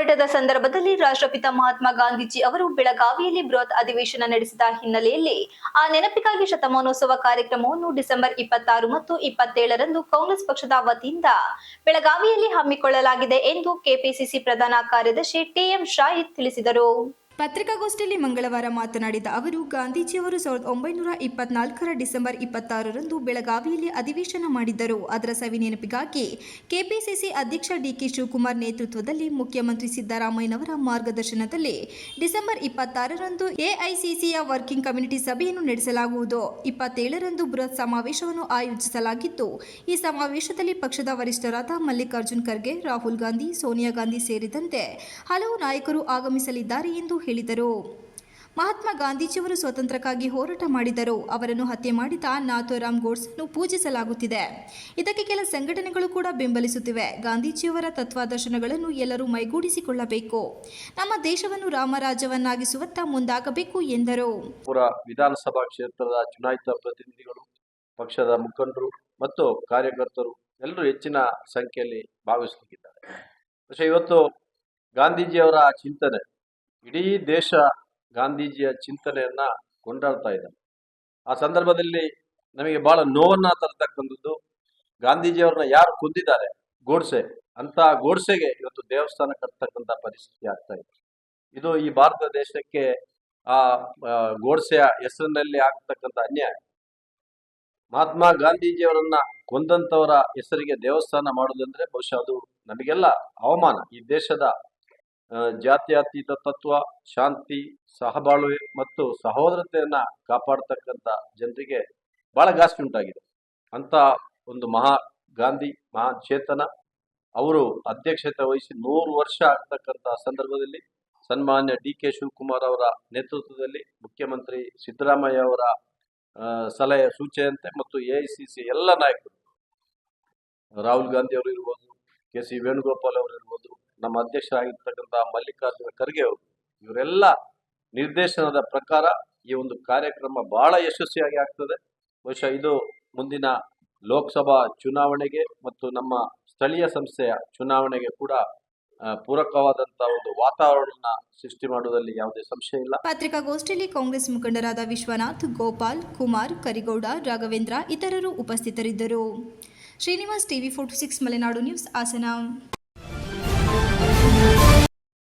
ದಿನದ ಸಂದರ್ಭದಲ್ಲಿ ರಾಷ್ಟ್ರಪಿತ ಮಹಾತ್ಮ ಗಾಂಧೀಜಿ ಅವರು ಬೆಳಗಾವಿಯಲ್ಲಿ ಬೃಹತ್ ಅಧಿವೇಶನ ನಡೆಸಿದ ಹಿನ್ನೆಲೆಯಲ್ಲಿ ಆ ನೆನಪಿಗಾಗಿ ಶತಮಾನೋತ್ಸವ ಕಾರ್ಯಕ್ರಮವನ್ನು ಡಿಸೆಂಬರ್ ಇಪ್ಪತ್ತಾರು ಮತ್ತು ಇಪ್ಪತ್ತೇಳರಂದು ಕಾಂಗ್ರೆಸ್ ಪಕ್ಷದ ವತಿಯಿಂದ ಬೆಳಗಾವಿಯಲ್ಲಿ ಹಮ್ಮಿಕೊಳ್ಳಲಾಗಿದೆ ಎಂದು ಕೆಪಿಸಿಸಿ ಪ್ರಧಾನ ಕಾರ್ಯದರ್ಶಿ ಟಿಎಂ ಶಾಹಿದ್ ತಿಳಿಸಿದರು. ಪತ್ರಿಕಾಗೋಷ್ಠಿಯಲ್ಲಿ ಮಂಗಳವಾರ ಮಾತನಾಡಿದ ಅವರು, ಗಾಂಧೀಜಿಯವರು ಸಾವಿರದ ಒಂಬೈನೂರ ಇಪ್ಪತ್ನಾಲ್ಕರ ಡಿಸೆಂಬರ್ ಇಪ್ಪತ್ತಾರರಂದು ಬೆಳಗಾವಿಯಲ್ಲಿ ಅಧಿವೇಶನ ಮಾಡಿದ್ದರು. ಅದರ ಸವಿ ನೆನಪಿಗಾಗಿ ಕೆಪಿಸಿಸಿ ಅಧ್ಯಕ್ಷ ಡಿಕೆ ಶಿವಕುಮಾರ್ ನೇತೃತ್ವದಲ್ಲಿ ಮುಖ್ಯಮಂತ್ರಿ ಸಿದ್ದರಾಮಯ್ಯನವರ ಮಾರ್ಗದರ್ಶನದಲ್ಲಿ ಡಿಸೆಂಬರ್ ಇಪ್ಪತ್ತಾರರಂದು ಎಐಸಿಸಿಯ ವರ್ಕಿಂಗ್ ಕಮ್ಯುನಿಟಿ ಸಭೆಯನ್ನು ನಡೆಸಲಾಗುವುದು. ಇಪ್ಪತ್ತೇಳರಂದು ಬೃಹತ್ ಸಮಾವೇಶವನ್ನು ಆಯೋಜಿಸಲಾಗಿದ್ದು ಈ ಸಮಾವೇಶದಲ್ಲಿ ಪಕ್ಷದ ವರಿಷ್ಠರಾದ ಮಲ್ಲಿಕಾರ್ಜುನ್ ಖರ್ಗೆ, ರಾಹುಲ್ ಗಾಂಧಿ, ಸೋನಿಯಾ ಗಾಂಧಿ ಸೇರಿದಂತೆ ಹಲವು ನಾಯಕರು ಆಗಮಿಸಲಿದ್ದಾರೆ ಎಂದು ಹೇಳಿದರು. ಮಹಾತ್ಮ ಗಾಂಧೀಜಿಯವರು ಸ್ವಾತಂತ್ರ್ಯಕ್ಕಾಗಿ ಹೋರಾಟ ಮಾಡಿದರು ಅವರನ್ನು ಹತ್ಯೆ ಮಾಡಿದ ನಾಥೋರಾಮ್ ಗೋಡ್ಸ್ನ್ನು ಪೂಜಿಸಲಾಗುತ್ತಿದೆ. ಇದಕ್ಕೆ ಕೆಲ ಸಂಘಟನೆಗಳು ಕೂಡ ಬೆಂಬಲಿಸುತ್ತಿವೆ. ಗಾಂಧೀಜಿಯವರ ತತ್ವಾದರ್ಶನಗಳನ್ನು ಎಲ್ಲರೂ ಮೈಗೂಡಿಸಿಕೊಳ್ಳಬೇಕು. ನಮ್ಮ ದೇಶವನ್ನು ರಾಮರಾಜ್ಯವನ್ನಾಗಿಸುವತ್ತ ಮುಂದಾಗಬೇಕು ಎಂದರು. ವಿಧಾನಸಭಾ ಕ್ಷೇತ್ರದ ಚುನಾಯಿತ ಪ್ರತಿನಿಧಿಗಳು, ಪಕ್ಷದ ಮುಖಂಡರು ಮತ್ತು ಕಾರ್ಯಕರ್ತರು ಎಲ್ಲರೂ ಹೆಚ್ಚಿನ ಸಂಖ್ಯೆಯಲ್ಲಿ ಭಾಗವಹಿಸಲಿಕ್ಕಿದ್ದಾರೆ ಇವತ್ತು ಗಾಂಧೀಜಿಯವರ ಚಿಂತನೆ ಇಡೀ ದೇಶ ಗಾಂಧೀಜಿಯ ಚಿಂತನೆಯನ್ನ ಕೊಂಡಾಡ್ತಾ ಇದೆ. ಆ ಸಂದರ್ಭದಲ್ಲಿ ನಮಗೆ ಬಹಳ ನೋವನ್ನ ತರತಕ್ಕಂಥದ್ದು. ಗಾಂಧೀಜಿಯವ್ರನ್ನ ಯಾರು ಕೊಂದಿದ್ದಾರೆ? ಗೋಡ್ಸೆ. ಅಂತ ಗೋಡ್ಸೆಗೆ ಇವತ್ತು ದೇವಸ್ಥಾನ ಕಟ್ತಕ್ಕಂಥ ಪರಿಸ್ಥಿತಿ ಆಗ್ತಾ ಇದೆ. ಇದು ಈ ಭಾರತ ದೇಶಕ್ಕೆ ಆ ಗೋಡ್ಸೆಯ ಹೆಸರಿನಲ್ಲಿ ಆಗ್ತಕ್ಕಂಥ ಅನ್ಯಾಯ. ಮಹಾತ್ಮ ಗಾಂಧೀಜಿಯವರನ್ನ ಕೊಂದಂತವರ ಹೆಸರಿಗೆ ದೇವಸ್ಥಾನ ಮಾಡುವುದಂದ್ರೆ ಬಹುಶಃ ಅದು ನಮಗೆಲ್ಲ ಅವಮಾನ. ಈ ದೇಶದ ಜಾತ್ಯತೀತ ತತ್ವ, ಶಾಂತಿ, ಸಹಬಾಳ್ವೆ ಮತ್ತು ಸಹೋದರತೆಯನ್ನ ಕಾಪಾಡ್ತಕ್ಕಂಥ ಜನರಿಗೆ ಬಹಳ ಗಾಸಿ ಉಂಟಾಗಿದೆ. ಅಂತ ಒಂದು ಮಹಾ ಗಾಂಧಿ, ಮಹಾ ಚೇತನ ಅವರು ಅಧ್ಯಕ್ಷತೆ ವಹಿಸಿ ನೂರು ವರ್ಷ ಆಗ್ತಕ್ಕಂಥ ಸಂದರ್ಭದಲ್ಲಿ ಸನ್ಮಾನ್ಯ ಡಿ ಕೆ ಶಿವಕುಮಾರ್ ಅವರ ನೇತೃತ್ವದಲ್ಲಿ ಮುಖ್ಯಮಂತ್ರಿ ಸಿದ್ದರಾಮಯ್ಯ ಅವರ ಸಲಹೆ ಸೂಚನೆಯಂತೆ ಮತ್ತು ಎ ಐ ಸಿ ಸಿ ಎಲ್ಲ ನಾಯಕರು, ರಾಹುಲ್ ಗಾಂಧಿ ಅವರು ಇರ್ಬೋದು, ಕೆ ಸಿ ವೇಣುಗೋಪಾಲ್ ಅವರು ಇರ್ಬೋದು ನಮ್ಮ ಅಧ್ಯಕ್ಷರಾಗಿರ್ತಕ್ಕಂಥ ಮಲ್ಲಿಕಾರ್ಜುನ ಖರ್ಗೆ ಅವರು, ಇವರೆಲ್ಲ ನಿರ್ದೇಶನದ ಪ್ರಕಾರ ಈ ಒಂದು ಕಾರ್ಯಕ್ರಮ ಬಹಳ ಯಶಸ್ವಿಯಾಗಿ ಆಗ್ತದೆ. ಬಹುಶಃ ಇದು ಮುಂದಿನ ಲೋಕಸಭಾ ಚುನಾವಣೆಗೆ ಮತ್ತು ನಮ್ಮ ಸ್ಥಳೀಯ ಸಂಸ್ಥೆಯ ಚುನಾವಣೆಗೆ ಕೂಡ ಪೂರಕವಾದಂತಹ ಪೂರಕವಾದಂತ ಒಂದು ವಾತಾವರಣ ಸೃಷ್ಟಿ ಮಾಡುವುದರಲ್ಲಿ ಯಾವುದೇ ಸಂಶಯ ಇಲ್ಲ. ಪತ್ರಿಕಾಗೋಷ್ಠಿಯಲ್ಲಿ ಕಾಂಗ್ರೆಸ್ ಮುಖಂಡರಾದ ವಿಶ್ವನಾಥ್, ಗೋಪಾಲ್, ಕುಮಾರ್, ಕರಿಗೌಡ, ರಾಘವೇಂದ್ರ ಇತರರು ಉಪಸ್ಥಿತರಿದ್ದರು. Srinivas TV forty six, Malenadu news, Hassan.